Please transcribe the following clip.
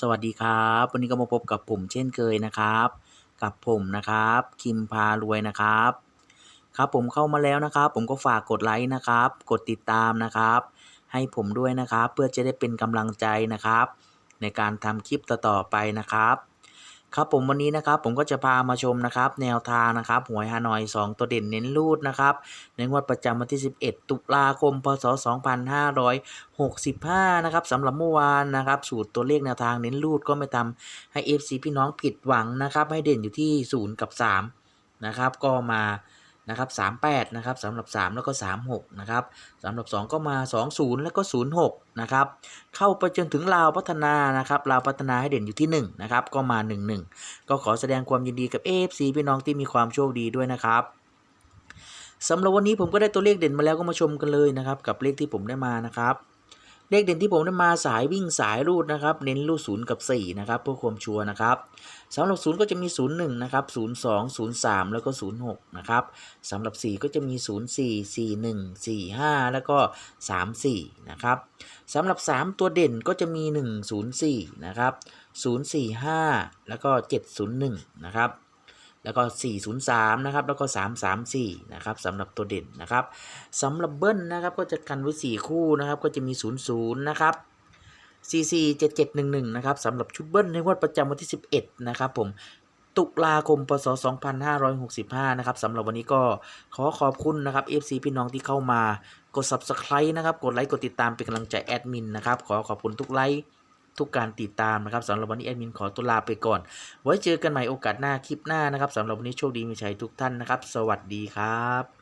สวัสดีครับ วันนี้ก็มาพบกับผมเช่นเคยนะครับ กับผมนะครับ คิมพารวยนะครับ ครับผมเข้ามาแล้วนะครับ ผมก็ฝากกดไลค์นะครับ กดติดตามนะครับ ให้ผมด้วยนะครับ เพื่อจะได้เป็นกำลังใจนะครับ ในการทำคลิปต่อๆไปนะครับ ครับผมวันนี้นะครับผมก็จะพามาชมนะครับแนวทางนะครับหวยฮานอย 2 ตัวเด่นเน้นรูดนะครับในงวดประจำวันที่ 11 ตุลาคม พศ 2565 นะครับสำหรับเมื่อวานนะครับสูตรตัวเลขแนวทางเน้นรูดก็ไม่ทำให้ FC พี่น้องผิดหวังนะครับให้เด่นอยู่ที่ 0 กับ 3 นะครับก็มา นะครับ38นะครับสำหรับ 3 แล้วก็ 36นะครับสำหรับ 2 ก็มา 20 แล้วก็ 06นะครับเข้าไปจนถึงลาวพัฒนานะครับลาวพัฒนาให้เด่นอยู่ที่1นะครับก็มา 11 ก็ขอแสดงความยินดีกับ AFC พี่น้องที่มีความโชคดีด้วยนะครับสำหรับวันนี้ผมก็ได้ตัวเลขเด่นมาแล้วก็มาชมกันเลยนะครับกับเลขที่ผมได้มานะครับ เลขเด่นที่ผมได้มาสายวิ่งสายรูดนะครับ เน้นรูด0กับ4นะครับเพื่อความชัวร์นะครับสำหรับ0ก็จะมี 0 1นะครับ0 2 0 3 แล้วก็ 0 6นะครับสำหรับ 4 ก็จะมี 0 4 4 1 4 5 แล้วก็ 3 4นะครับสำหรับ 3 ตัวเด่นก็จะมี 1 0 4นะครับ0 4 5 แล้วก็ 701นะครับ แล้วก็ 403 นะครับ แล้วก็ 334 นะครับสำหรับตัวเด่นนะครับสำหรับเบิ้ลนะครับก็จะกันไว้ 4 คู่นะครับ ก็จะมี 00 นะครับ 447711 นะครับสำหรับชุดเบิ้ลในงวดประจำวันที่ 11 นะครับผมตุลาคมพศ2565 นะครับสำหรับวันนี้ก็ขอขอบคุณนะครับ FC พี่น้องที่เข้ามากด Subscribe นะครับ กดไลค์ กดติดตามเป็นกำลังใจแอดมินนะครับ ขอขอบคุณทุกไลค์ ทุกการติดตามนะครับสำหรับวันนี้แอดมินขอตัวลาไปก่อน ไว้เจอกันใหม่โอกาสหน้าคลิปหน้านะครับสำหรับวันนี้โชคดีมีชัยทุกท่านนะครับ สวัสดีครับ